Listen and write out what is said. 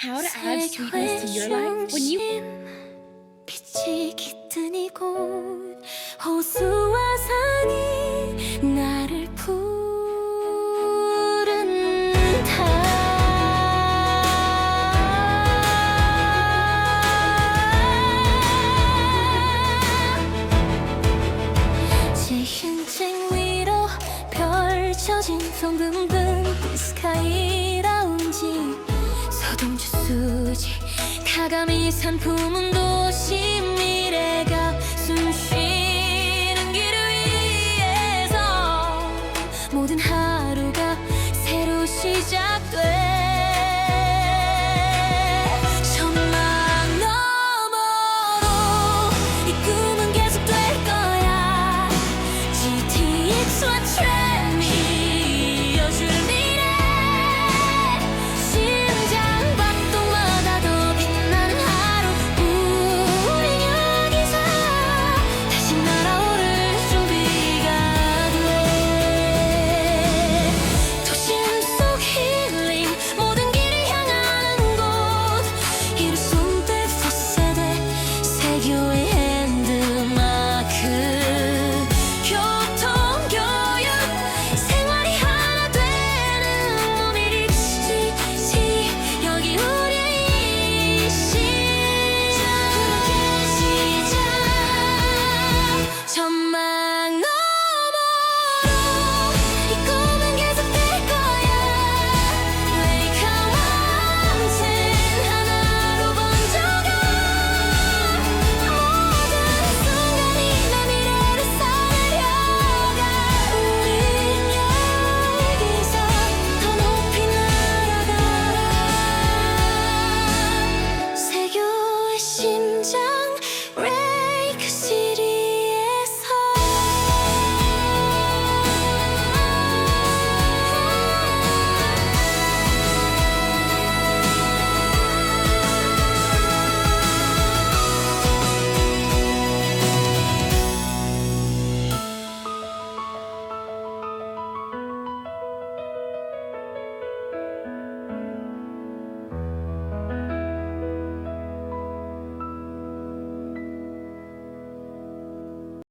how to add sweetness to your life when you 빛이 깃든 이곳 호수와 산이 나를 부른다 지흰층 위로 펼쳐진 텅빈 스카이 라운지 서 동주 수지. 가감이 산품은 도시 미래가 숨 쉬는 길을 위해서 모든 하루가 새로 시작돼.